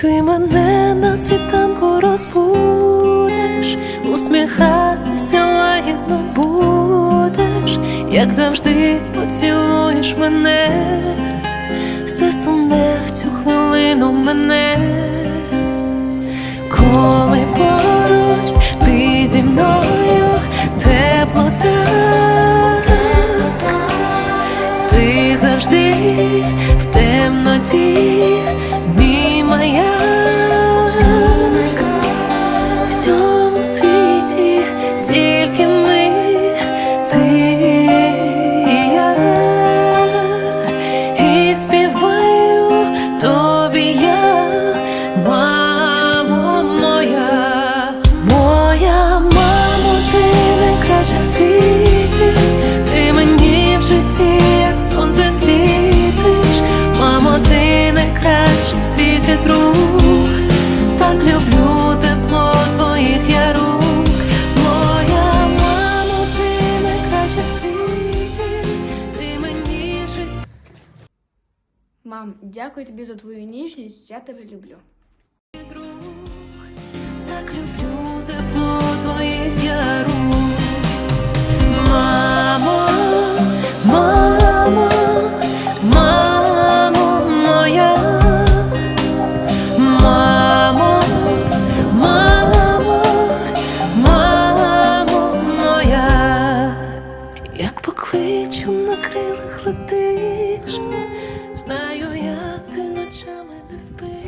Ти мене на світанку розбудеш, усміхатися лагідно будеш, як завжди поцілуєш мене, все сумне в цю хвилину мене, коли поруч ти зі мною тепло так, ти завжди в темноті. Мам, дякую тобі за твою ніжність. Я тебе люблю. Так люблю тепло твоїх яру. Мамо, моя. Мамо, мамо, мамо. Як покличу на крилах лети. whisper